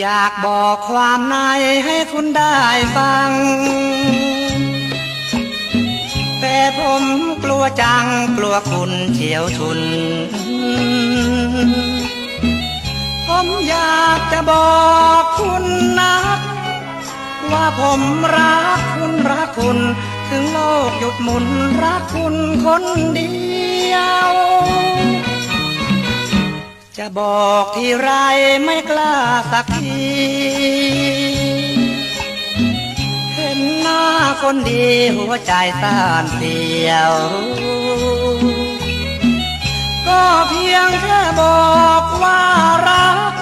อยากบอกความในให้คุณได้ฟัง แต่ผมกลัวจังกลัวคุณเฉียวชุน ผมอยากจะบอกคุณนะว่าผมรักคุณรักคุณ ถึงโลกหยุดหมุนรักคุณคนเดียว จะบอกที่ไรไม่กล้าสักที เห็นหน้าคนดีหัวใจต้านเสียว ก็เพียงแค่บอกว่ารัก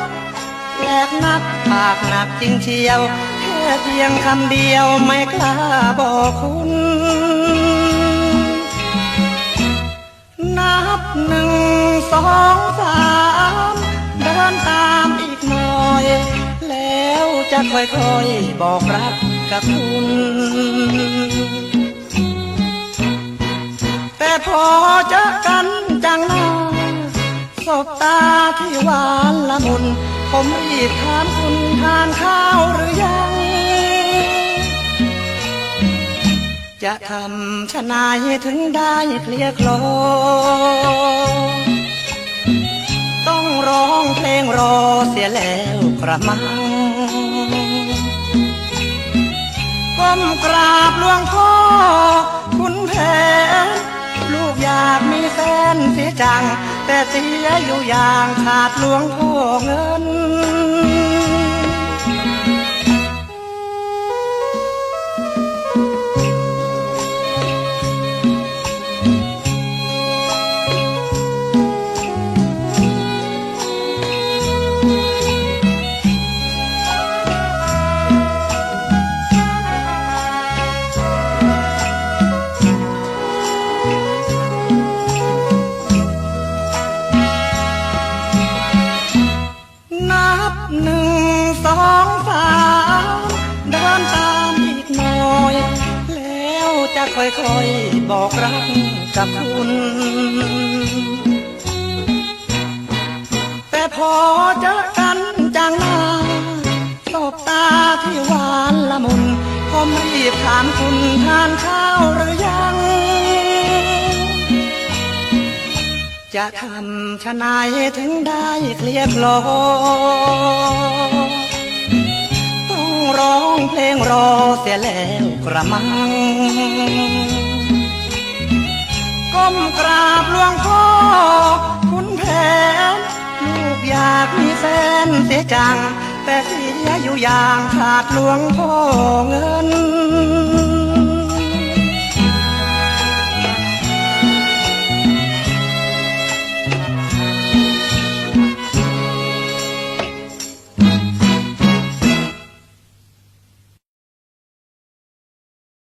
แลกนักปากหนักจริงเชียว แค่เพียงคำเดียวไม่กล้าบอกคุณนับหนึ่งสองสาม นตามอีกหน่อย แล้วจะค่อยๆบอกรักกับคุณ แต่พอเจอกันจังหน้าสบตาที่หวานละมุน ผมรีบถามคุณทานข้าวหรือยัง จะทำชะนายถึงได้เคลียร์โคลอ ยแล้วกระมังก้มกราบหลวงพ่อคุณแผนลูกอยากมีแฟนเสียจัง แต่เสียอยู่อย่างขาดหลวงพ่อเงิน สองสามเดินตามอีกหน่อย แล้วจะค่อยๆบอกรักกับคุณ แต่พอเจอกันจังหน้าสบตาที่หวานละมุนผมรีบถามคุณทานข้าวหรือยัง จะทำชนายถึงได้เคลียร์โคลอต้อง สียแล้วกระมัง ก้มกราบหลวงพ่อคุณแผน ลูกอยากมีแฟนเสียจัง แต่เสียอยู่อย่างขาดหลวงพ่อเงิน